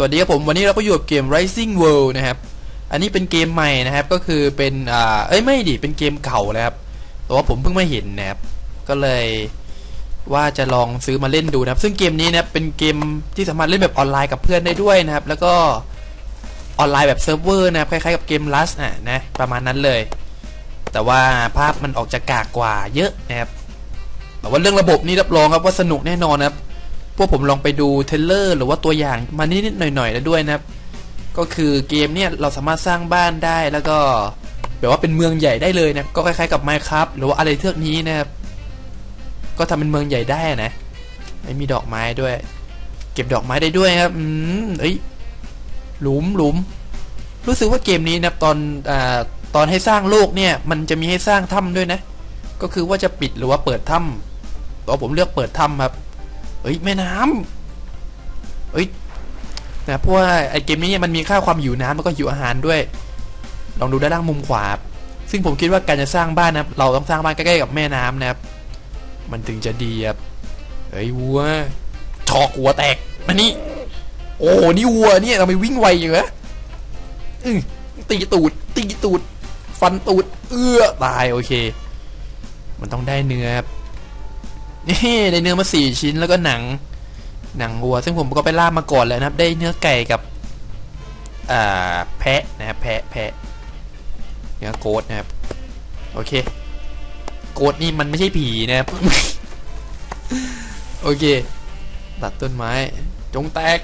สวัสดีครับผมวันนี้เราก็อยู่กับเกม Rising World นะครับ อันนี้เป็นเกมใหม่นะครับก็คือเป็นอ่าเอ้ยไม่ดิเป็นเกมเก่านะครับแต่ว่าผมเพิ่งมาเห็นนะครับก็เลยว่าจะลองซื้อมาเล่นดูนะครับ ซึ่งเกมนี้นะครับเป็นเกมที่สามารถเล่นแบบออนไลน์กับเพื่อนได้ด้วยนะครับ แล้วก็ออนไลน์แบบเซิร์ฟเวอร์นะครับคล้ายๆกับเกม Rust อะนะประมาณนั้นเลย แต่ว่าภาพมันออกจะกากกว่าเยอะนะครับแต่ว่าเรื่องระบบนี่รับรองครับว่าสนุกแน่นอนนะครับ พวกผมลองไปดูเทเลอร์หรือว่าตัวอย่างมานิดๆหน่อยๆแล้วด้วยนะครับ ก็คือเกมเนี่ยเราสามารถสร้างบ้านได้แล้วก็แบบว่าเป็นเมืองใหญ่ได้เลยนะก็คล้ายๆกับ Minecraft หรือว่าอะไรเทือกนี้นะครับก็ทำเป็นเมืองใหญ่ได้นะไม่มีดอกไม้ด้วย เก็บดอกไม้ได้ด้วยครับอืมเอ้ยหลุมหลุมรู้สึกว่าเกมนี้นะตอนอ่าตอนให้สร้างโลกเนี่ย มันจะมีให้สร้างถ้ำด้วยนะ ก็คือว่าจะปิดหรือว่าเปิดถ้ำต่ว่าผมเลือกเปิดถ้ำครับ อ้ยแม่น้ำเอ้ยนะเพราะว่าไอเกมนี้มันมีค่าความหิวน้ำแล้วก็หิวอาหารด้วย ลองดูด้านล่างมุมขวา ซึ่งผมคิดว่าการจะสร้างบ้านนะครับเราต้องสร้างบ้านใกล้ๆกับแม่น้ำนะครับ มันถึงจะดีครับเฮ้ยวัวชอกหัวแตกมานี่ โอ้นี่วัวเนี่ยเราไปวิ่งไวอยู่นะอืตีตูดตีตูด ฟันตูด เอื้อตายโอเค มันต้องได้เนื้อครับ นี่ได้เนื้อมาสี่ชิ้นแล้วก็หนัง หนังวัว ซึ่งผมก็ไปล่ามาก่อนแล้วนะครับ ได้เนื้อไก่กับอ่าแพะนะครับแพะแพะเนื้อโกดนะครับ โอเค โกดนี่มันไม่ใช่ผีนะครับ โอเค ตัดต้นไม้ จงแตก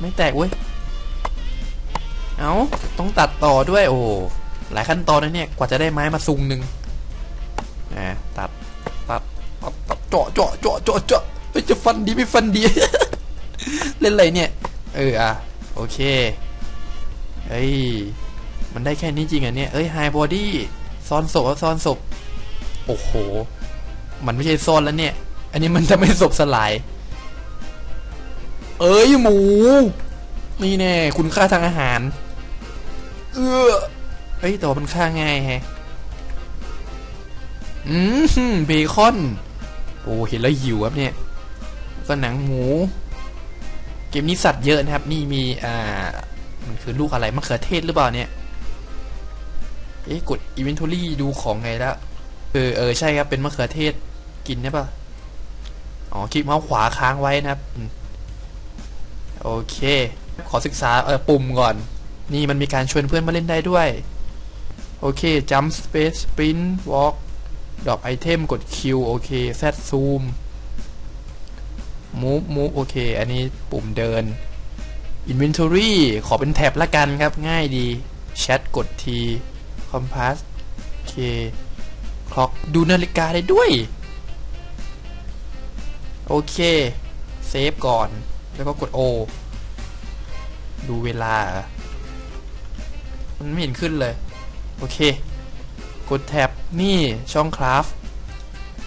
ไม่แตกเว้ย เอาต้องตัดต่อด้วย โอ้หลายขั้นตอนนะเนี่ย กว่าจะได้ไม้มาซุงหนึ่งอ่าตัด ตัดตัดตัดเจาะเจาะเจาะเจาะเจาะเอ้ยจะฟันดีไม่ฟันดี เล่นอะไรเนี่ย เอออะโอเคเฮ้ยมันได้แค่นี้จริงอะเนี่ยเอ้ยไฮบอดี้ซ่อนศพแล้วซ่อนศพโอ้โห มันไม่ใช่ซ่อนแล้วเนี่ย อันนี้มันจะไม่ศพสลาย เอ้ยหมู นี่แน่คุณค่าทางอาหาร เออเฮ้ยแต่ว่ามันค่าง่ายแฮะอืมเบคอน โอ้เห็นแล้วหิวครับเนี่ยก็หนังหมู เกมนี้สัตว์เยอะนะครับ นี่มีอ่ามันคือลูกอะไรมะเขือเทศหรือเปล่าเนี่ยเอ๊ะกด inventory ดูของไงแล้วเออเออใช่ครับเป็นมะเขือเทศกินได้ปะอ๋อคลิกเมาส์ขวาค้างไว้นะครับโอเค ขอศึกษาเออปุ่มก่อน นี่มันมีการชวนเพื่อนมาเล่นได้ด้วย โอเค jump space sprint walk ดรอปไอเทมกด Q โอเค Z zoom move move โอเค อันนี้ปุ่มเดิน inventory ขอเป็นแท็บละกันครับ ง่ายดี chat กด T compass โอเค clock ดูนาฬิกาได้ด้วย โอเคเซฟก่อน แล้วก็กด O ดูเวลา มันไม่เห็นขึ้นเลย โอเค กดแท็บนี่ช่องคราฟ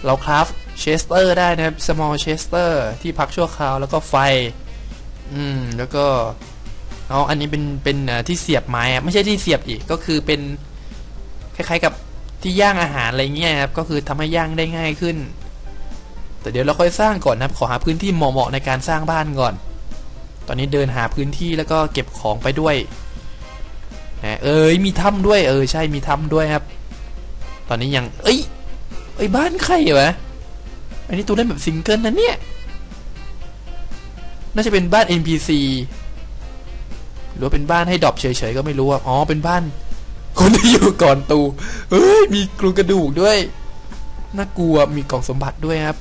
เราคราฟเชสเตอร์ได้นะครับ small chester ที่พักชั่วคราวแล้วก็ไฟ อืม แล้วก็เอาอันนี้เป็นเป็นที่เสียบไม้ไม่ใช่ที่เสียบอีกก็คือเป็นคล้ายๆกับที่ย่างอาหารอะไรเงี้ยครับก็คือทำให้ย่างได้ง่ายขึ้น แต่เดี๋ยวเราค่อยสร้างก่อนนะครับ ขอหาพื้นที่เหมาะๆในการสร้างบ้านก่อน ตอนนี้เดินหาพื้นที่แล้วก็เก็บของไปด้วยนะเอ้ยมีถ้ำด้วยเออใช่มีถ้ำด้วยครับ ตอนนี้ยัง เอ้ยเอ้ยบ้านใครวะอันนี้ตัวเล่นแบบซิงเกิลนะเนี่ย น่าจะเป็นบ้าน NPC หรือว่าเป็นบ้านให้ดรอปเฉยๆก็ไม่รู้อะอ๋อ เป็นบ้าน คนที่อยู่ก่อนตูเฮ้ย มีกรุงกระดูกด้วย น่ากลัว มีกล่องสมบัติด้วยครับ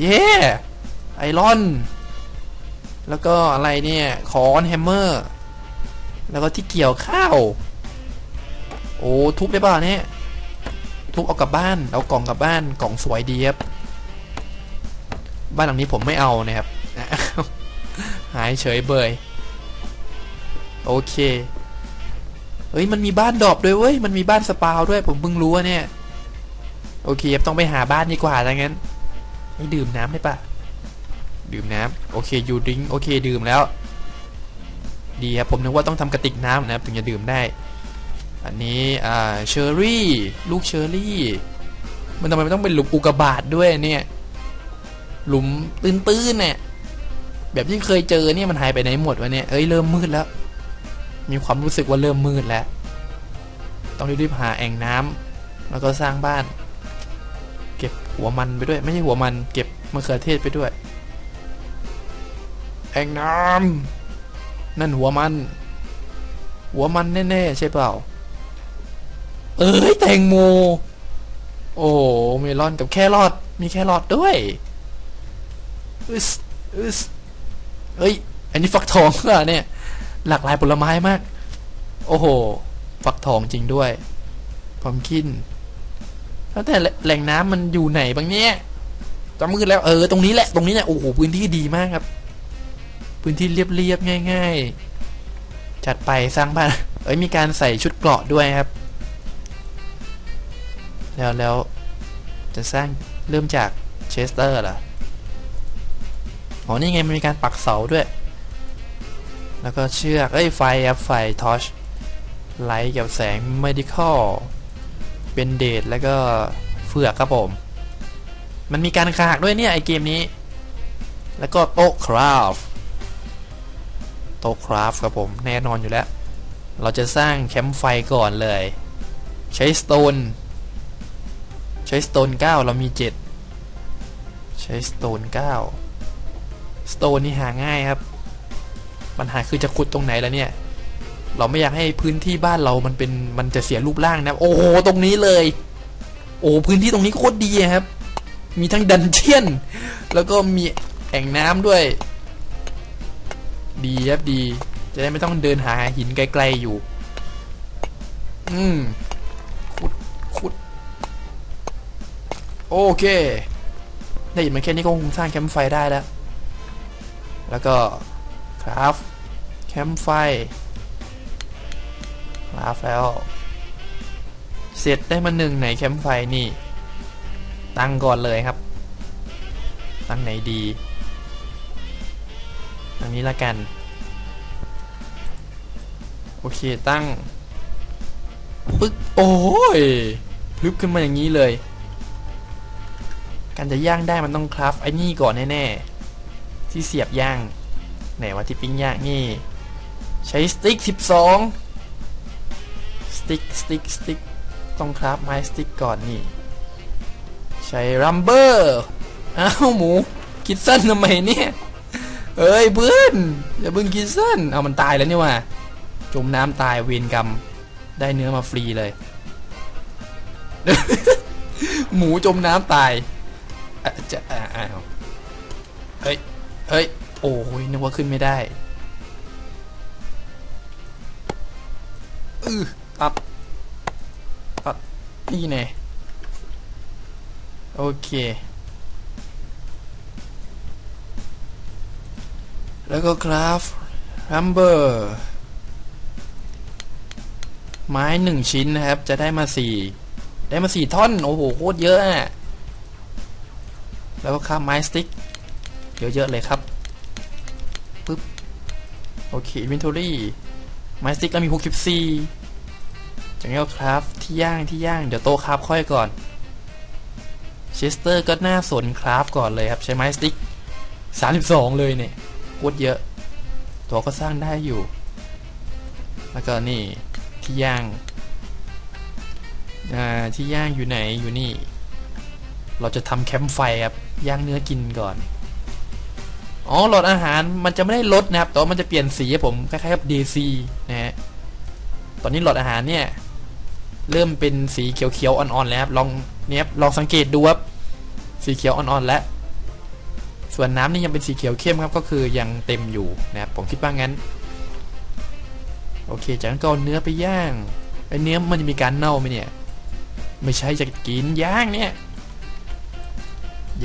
เย้ไอรอน แล้วก็อะไรเนี่ย คอนแฮมเมอร์ แล้วก็ที่เกี่ยวข้าว โอ้ ทุบได้ป่ะเนี่ย ทุบเอากลับบ้าน เอากล่องกลับบ้านกล่องสวยดีครับ บ้านหลังนี้ผมไม่เอานะครับ หายเฉยเบย โอเค เฮ้ยมันมีบ้านดอปด้วยเว้ย มันมีบ้านสปาวด้วยผมเพิ่งรู้อะเนี่ย โอเคครับต้องไปหาบ้านดีกว่าถ้างั้นให้ดื่มน้ำได้ปะดื่มน้ำโอเคยูดิงโอเคดื่มแล้ว ดีครับผมนึกว่าต้องทำกระติกน้ำนะครับถึงจะดื่มได้ อันนี้อ่าเชอร์รี่ลูกเชอร์รี่ มันทำไมมันต้องเป็นหลุมอุกบาตด้วยเนี่ยหลุมตื้นๆเนี่ยแบบที่เคยเจอเนี่ยมันหายไปไหนหมดวะเนี่ยเอ้ยเริ่มมืดแล้ว มีความรู้สึกว่าเริ่มมืดแล้ว ต้องรีบหาแอ่งน้ำแล้วก็สร้างบ้าน เก็บหัวมันไปด้วย ไม่ใช่หัวมันเก็บมะเขือเทศไปด้วย แอ่งน้ำนั่นหัวมัน หัวมันแน่ๆใช่เปล่า เอ้ยแตงโม โอ้เมลอนกับแครอทมีแครอทด้วยอึสอึสเอ้ย อันนี้ฟักทองเหรอเนี่ย หลากหลายผลไม้มาก โอ้โห ฟักทองจริงด้วยพอมคินแล้วแต่แหล่งน้ำมันอยู่ไหนบ้างเนี่ยจำมือแล้วเออตรงนี้แหละตรงนี้เนี่ยโอ้โหพื้นที่ดีมากครับ พื้นที่เรียบๆง่าย ๆ จัดไปสร้างบ้านเอ้ยมีการใส่ชุดเกราะด้วยครับ แล้วแล้วจะสร้างเริ่มจากเชสเตอร์เหรออ๋อนี่ไงมันมีการปักเสาด้วย แล้วก็เชือกเอ้ยไฟครับไฟทอชไลท์กับแสง medical เป็นเดทแล้วก็เฟือกครับผม มันมีการขากด้วยเนี่ย ไอเกมนี้ แล้วก็โต๊ะคราฟโต๊ะคราฟครับผม แน่นอนอยู่แล้ว เราจะสร้างแคมป์ไฟก่อนเลย ใช้สโตน ช้สโตน9เรามี7ใช้สโตน9สโตนนี่หาง่ายครับ ปัญหาคือจะขุดตรงไหนแล้วเนี่ย เราไม่อยากให้พื้นที่บ้านเรามันเป็นมันจะเสียรูปร่างนะโอ้โหตรงนี้เลย โอ้พื้นที่ตรงนี้โคตรดีครับ มีทั้งดันเจียน แล้วก็มีแอ่งน้ำด้วย ดีครับดี จะได้ไม่ต้องเดินหาหินไกลๆอยู่ อืมขุดขุด โอเค ได้ยินมาแค่นี้ก็คงสร้างแคมป์ไฟได้แล้ว แล้วก็คราฟแคมป์ไฟคราฟแล้วเสร็จได้มาหนึ่งไหนแคมป์ไฟนี่ ตั้งก่อนเลยครับ ตั้งไหนดีอันนี้ละกัน โอเคตั้งปึ๊กโอ้ยพลึบขึ้นมาอย่างนี้เลย การจะย่างได้มันต้องคราฟไอ้นี่ก่อนแน่ๆที่เสียบย่างไหนว่าที่ปิ้งย่างนี่ ใช้สติ๊ก12สติ๊กสติ๊กสติ๊กต้องคราฟไม้สติ๊กก่อนนี่ ใช้รัมเบอร์อ้าวหมูคิดสั้นทำไมเนี่ยเอ้ยเพื่อนอย่าเพิ่งคิดสั้นเอามันตายแล้วนี่ว่าจมน้ำตายเวรกรรมได้เนื้อมาฟรีเลย หมูจมน้ำตาย จะอ้าวเฮ้ยเฮ้ย โอ้ยนึกว่าขึ้นไม่ได้อือตัดตัดนี่แน่โอเค แล้วก็คราฟรัมเบอร์ไม้หนึ่งชิ้นนะครับ จะได้มาสี่ได้มาสี่ท่อน โอ้โห โคตรเยอะอะ แล้วก็ข้ามไม้สติ๊กเยอะๆเลยครับปึ๊บโอเคอินเวนทอรี่ไม้สติ๊กเรามี64จากนั้นก็คราฟที่ย่างที่ย่างเดี๋ยวโตคราฟค่อยก่อนเชสเตอร์ก็น่าสนคราฟก่อนเลยครับ ใช้ไม้สติ๊ก32เลยเนี่ยโคตรเยอะ ตัวก็สร้างได้อยู่ แล้วก็นี่ที่ย่างอ่าที่ย่างอยู่ไหนอยู่นี่ เราจะทำแคมป์ไฟครับ ย่างเนื้อกินก่อน อ๋อหลอดอาหารมันจะไม่ได้ลดนะครับแต่ว่ามันจะเปลี่ยนสีผมคล้ายๆกับ DC นะฮะตอนนี้หลอดอาหารเนี่ย เริ่มเป็นสีเขียวๆอ่อนๆแล้วครับลองเนี่ยลองสังเกตดูครับสีเขียวอ่อนๆแล้วส่วนน้ำนี่ยังเป็นสีเขียวเข้มครับก็คือยังเต็มอยู่นะครับผมคิดว่างั้น โอเค จากนั้นก็เอาเนื้อไปย่างไอ้เนื้อมันจะมีการเน่าไหมเนี่ย ไม่ใช่จะกินย่างเนี่ย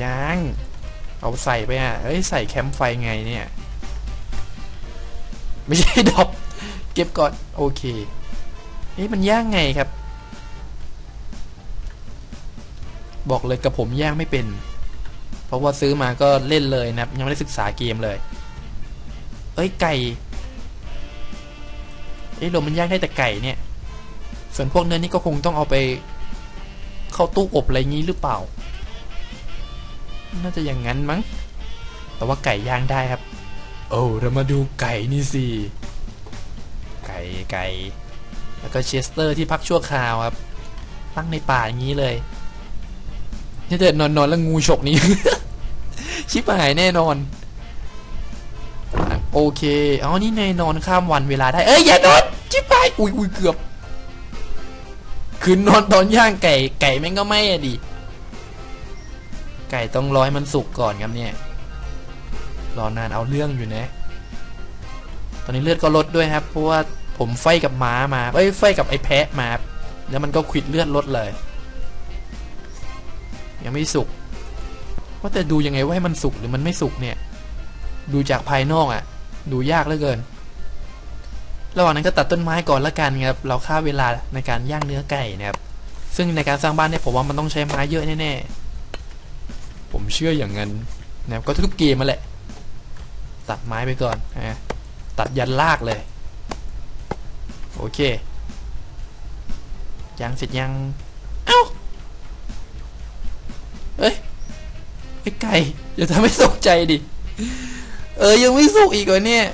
ย่างเอาใส่ไปอะเอ้ยใส่แคมป์ไฟไงเนี่ย ไม่ใช่ดอปเก็บก่อน โอเคเอ๊ะมันย่างไงครับ บอกเลยกับผมย่างไม่เป็น เพราะว่าซื้อมาก็เล่นเลยนะครับ ยังไม่ได้ศึกษาเกมเลย เอ้ยไก่เอ้ยลมมันย่างได้แต่ไก่เนี่ย ส่วนพวกเนื้อนี่ก็คงต้องเอาไป เข้าตู้อบอะไรงี้หรือเปล่า น่าจะอย่างนั้นมั้ง แต่ว่าไก่ย่างได้ครับ โอ้เรามาดูไก่นี่สิ ไก่ไก่ แล้วก็เชสเตอร์ที่พักชั่วคราวครับ ตั้งในป่าอย่างนี้เลยนี่เดินนอนนอนแล้วงูฉกนี่ชิบหายแน่นอนอะโอเค อ๋อ นี่ในนอนข้ามวันเวลาได้ เอ้ย อย่านอนชิบหาย อุ้ยอุ้ยเกือบ คืนนอนตอนย่างไก่ ไก่แม่งก็ไม่อะดิ ไก่ต้องรอให้มันสุกก่อนครับเนี่ย รอนานเอาเรื่องอยู่นะ ตอนนี้เลือดก็ลดด้วยครับ เพราะว่าผมไฟกับม้ามาเอ้ยไฟกับไอ้แพะมา แล้วมันก็ควิดเลือดลดเลย ยังไม่สุกว่าแต่ดูยังไงว่าให้มันสุกหรือมันไม่สุกเนี่ย ดูจากภายนอกอะ่ะ ดูยากเหลือเกิน ระหว่างนั้นก็ตัดต้นไม้ก่อนละกันครับ เราฆ่าเวลาในการย่างเนื้อไก่นะครับ ซึ่งในการสร้างบ้านเนี่ยผมว่ามันต้องใช้ไม้เยอะแน่ๆ ผมเชื่ออย่างนั้นนะครับก็ทุกเกมมาแหละ ตัดไม้ไปก่อนนะตัดยันลากเลย โอเค ยังเสร็จยัง เอ้าเอ้ยไอ้ไก่อย่าทำให้ตกใจดิ เออ ยังไม่สุกอีกเหรอเนี่ย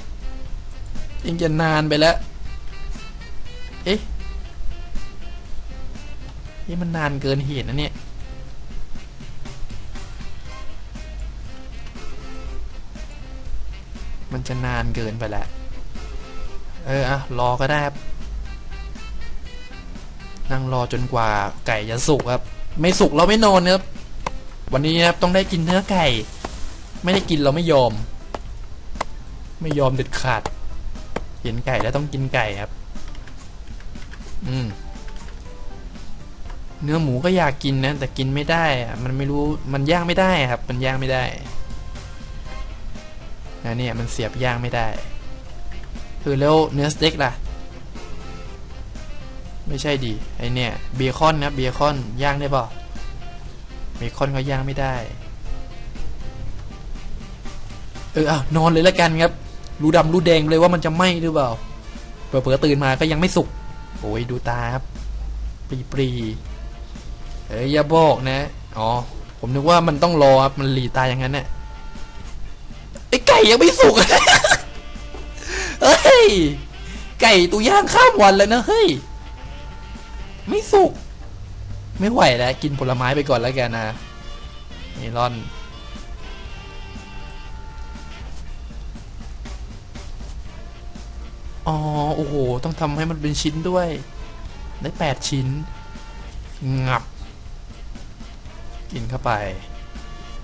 ยังจะนานไปแล้ว เอ๊ะนี่มันนานเกินเหตุนะเนี่ย มันจะนานเกินไปแล้วเอออะรอก็ได้ครับนั่งรอจนกว่าไก่จะสุกครับ ไม่สุกเราไม่นอนครับวันนี้ครับต้องได้กินเนื้อไก่ ไม่ได้กินเราไม่ยอม ไม่ยอมเด็ดขาด เห็นไก่แล้วต้องกินไก่ครับ อืม เนื้อหมูก็อยากกินนะแต่กินไม่ได้อะมันไม่รู้มันย่างไม่ได้ครับ มันย่างไม่ได้ นะเนี่ยมันเสียบย่างไม่ได้คือแล้วเนื้อสเต็กล่ะ ไม่ใช่ดิไอเนี่ยเบคอนนะเบคอนย่างได้ป่ะเบคอนก็ย่างไม่ได้ เออเอานอนเลยแล้วกันครับ รู้ดำรู้แดงเลยว่ามันจะไหม้หรือเปล่าเปิดๆตื่นมาก็ยังไม่สุกโอ้ยดูตาครับปรีปรีเอ้ยอย่าบอกนะ อ๋อ ผมนึกว่ามันต้องรอครับ มันหลีตาอย่างนั้นเนี่ย ยังไม่สุกเฮ้ย ไก่ตัวย่างข้ามวันแล้วนะเฮ้ย ไม่สุก ไม่ไหวแล้ว กินผลไม้ไปก่อนแล้วกันนะเมลอน อ๋อ โอ้โห ต้องทำให้มันเป็นชิ้นด้วย ได้แปดชิ้น งับ กินเข้าไป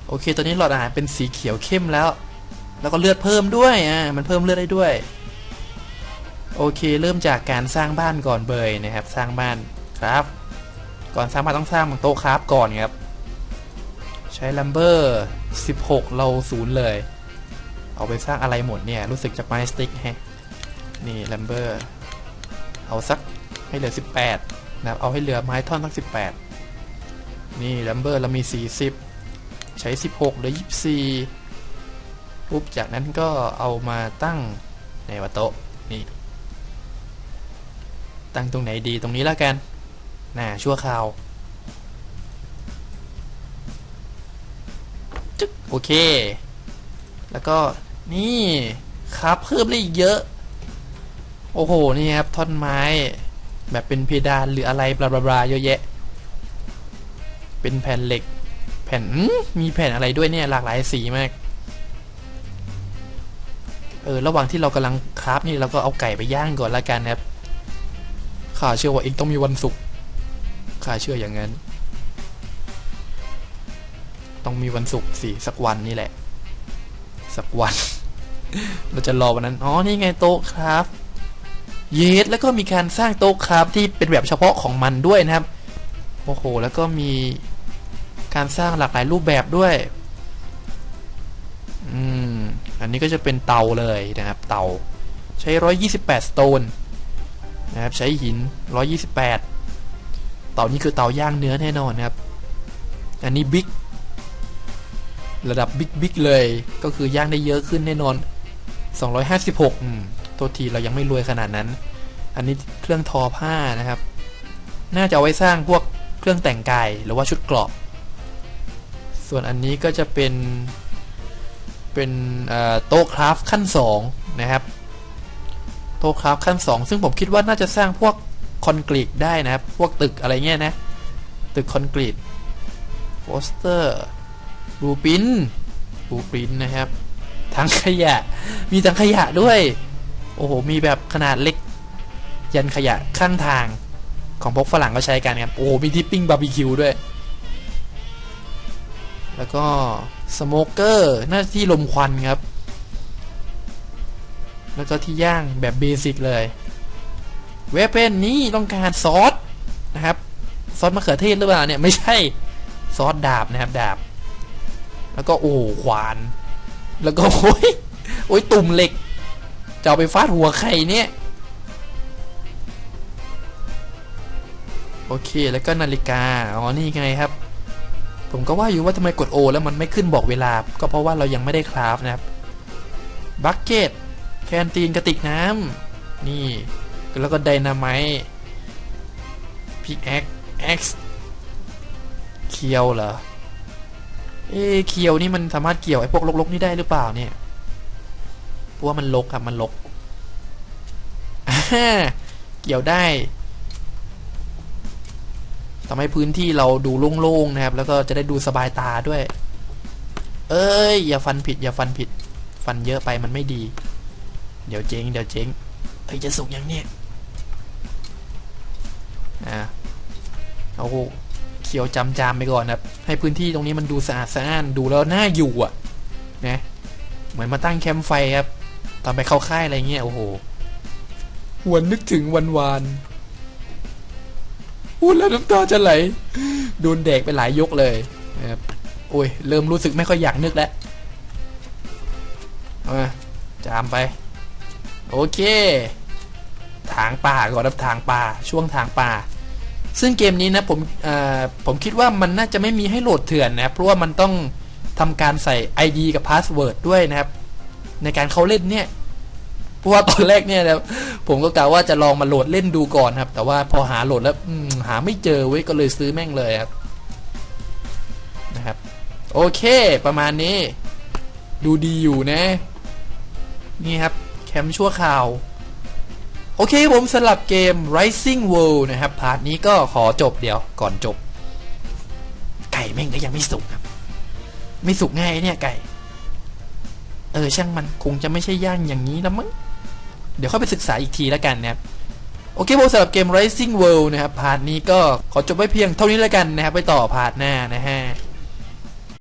โอเค ตอนนี้หลอดอาหารเป็นสีเขียวเข้มแล้ว แล้วก็เลือดเพิ่มด้วยอะมันเพิ่มเลือดได้ด้วย โอเค เริ่มจากการสร้างบ้านก่อนเบยนะครับ สร้างบ้านครับ ก่อนสร้างบ้านต้องสร้างโต๊ะครับก่อนครับ ใช้ลัมเบอร์16 เราศูนย์เลย เอาไปสร้างอะไรหมดเนี่ย รู้สึกจะไม้สติ๊กแฮะนี่ลัมเบอร์เอาสักให้เหลือ 18 นะครับ เอาให้เหลือไม้ท่อนสัก 18 นี่ลัมเบอร์เรามี 40 ใช้ 16เหลือ 24 ปุ๊บจากนั้นก็เอามาตั้งในวัตโต๊ะนี่ ตั้งตรงไหนดีตรงนี้แล้วกันน่าชั่วคราวจึ๊กโอเค แล้วก็นี่ครับเพิ่มได้อีกเยอะ โอ้โห นี่ครับท่อนไม้ แบบเป็นเพดานหรืออะไรบลาบลาบลาเยอะแยะ เป็นแผ่นเหล็ก แผ่นมีแผ่นอะไรด้วยเนี่ยหลากหลายสีมาก เออระหว่างที่เรากำลังคราฟนี่เราก็เอาไก่ไปย่างก่อนละกันครับข้าเชื่อว่าเองต้องมีวันศุกร์ข้าเชื่ออย่างนั้น ต้องมีวันศุกร์สิสักวันนี่แหละ สักวัน เราจะรอวันนั้น อ๋อ นี่ไงโต๊ะครับ เยสแล้วก็มีการสร้างโต๊ะครับที่เป็นแบบเฉพาะของมันด้วยนะครับ โอ้โห แล้วก็มีการสร้างหลากหลายรูปแบบด้วย อืม อันนี้ก็จะเป็นเตาเลยนะครับ เตาใช้ 128สโตนนะครับ ใช้หิน 128 เตานี้คือเตาย่างเนื้อแน่นอนนะครับ อันนี้บิ๊กระดับบิ๊กบิ๊กเลยก็คือย่างได้เยอะขึ้นแน่นอน 256อืมโทษทีเรายังไม่รวยขนาดนั้น อันนี้เครื่องทอผ้านะครับ น่าจะเอาไว้สร้างพวกเครื่องแต่งกายหรือว่าชุดเกราะส่วนอันนี้ก็จะเป็น เป็นโต๊ะคราฟต์ขั้น 2 นะครับ โต๊ะคราฟต์ขั้น 2 ซึ่งผมคิดว่าน่าจะสร้างพวกคอนกรีตได้นะครับ พวกตึกอะไรเงี้ยนะ ตึกคอนกรีตโปสเตอร์บูปินบูปินนะครับถังขยะ มีถังขยะด้วย โอ้โห มีแบบขนาดเล็ก ยันขยะข้างทางของพวกฝรั่งก็ใช้กันครับ โอ้โห มีที่ปิ้งบาร์บีคิวด้วย แล้วก็ สโมเกอร์หน้าที่ลมควันครับ แล้วก็ที่ย่างแบบเบสิกเลย เวฟเปนนี่ต้องการซอสนะครับ ซอสมะเขือเทศหรือเปล่าเนี่ยไม่ใช่ซอสดาบนะครับดาบ แล้วก็โอ้โหขวาน แล้วก็โอ้ยโอ้ยตุ่มเหล็กจะเอาไปฟาดหัวใครเนี่ยโอเค แล้วก็นาฬิกา อ๋อ นี่ไงครับ ผมก็ว่าอยู่ว่าทำไมกดโอแล้วมันไม่ขึ้นบอกเวลา ก็เพราะว่าเรายังไม่ได้คราฟนะครับบักเก็ตแคนตีนกระติกน้ำนี่ แล้วก็ไดนาไมต์พิกแอคแอ็กซ์เคียวเหรอ เอ๊ะเคียวนี่มันสามารถเกี่ยวไอ้พวกลกๆนี่ได้หรือเปล่าเนี่ยเพราะว่ามันลกครับมันลกเกี่ยวได้ ทำให้พื้นที่เราดูโล่งๆนะครับ แล้วก็จะได้ดูสบายตาด้วย เอ้ย อย่าฟันผิด อย่าฟันผิด ฟันเยอะไปมันไม่ดี เดี๋ยวเจ๊งเดี๋ยวเจ๊งเฮ้ยจะสุกยังเนี่ยอะเอาเขียวจำจามไปก่อนนะครับ ให้พื้นที่ตรงนี้มันดูสะอาดสะอ้านดูแล้วน่าอยู่อะนะเหมือนมาตั้งแคมป์ไฟครับ ตอนไปเข้าค่ายอะไรเงี้ยโอ้โหหวนนึกถึงวันวาน พูดแล้วน้ำตาจะไหลโดนแดกไปหลายยกเลยนะครับโอ้ยเริ่มรู้สึกไม่ค่อยอยากนึกแล้วมาจามไป โอเค ทางป่าก่อนครับทางป่าช่วงทางป่า ซึ่งเกมนี้นะผมผมคิดว่ามันน่าจะไม่มีให้โหลดเถื่อนนะครับเพราะว่ามันต้องทำการใส่ ID กับ Password ด้วยนะครับ ในการเข้าเล่นเนี่ย เพราะว่าตอนแรกเนี่ยนะผมก็กะว่าจะลองมาโหลดเล่นดูก่อนครับ แต่ว่าพอหาโหลดแล้วหาไม่เจอเว้ยก็เลยซื้อแม่งเลยครับนะครับ โอเค ประมาณนี้ ดูดีอยู่นะ นี่ครับ แคมป์ชั่วคราว โอเคผมสลับเกม Rising World นะครับ พาร์ทนี้ก็ขอจบเดี๋ยวก่อนจบ ไก่แม่งก็ยังไม่สุกครับ ไม่สุกง่ายเนี่ยไก่ เออช่างมันคงจะไม่ใช่ย่างอย่างนี้แล้วมั้ง เดี๋ยวค่อยไปศึกษาอีกทีแล้วกันนะครับโอเคผมสำหรับเกม Rising World นะครับพาร์ทนี้ก็ขอจบไว้เพียงเท่านี้แล้วกันนะครับไปต่อพาร์ทหน้านะฮะ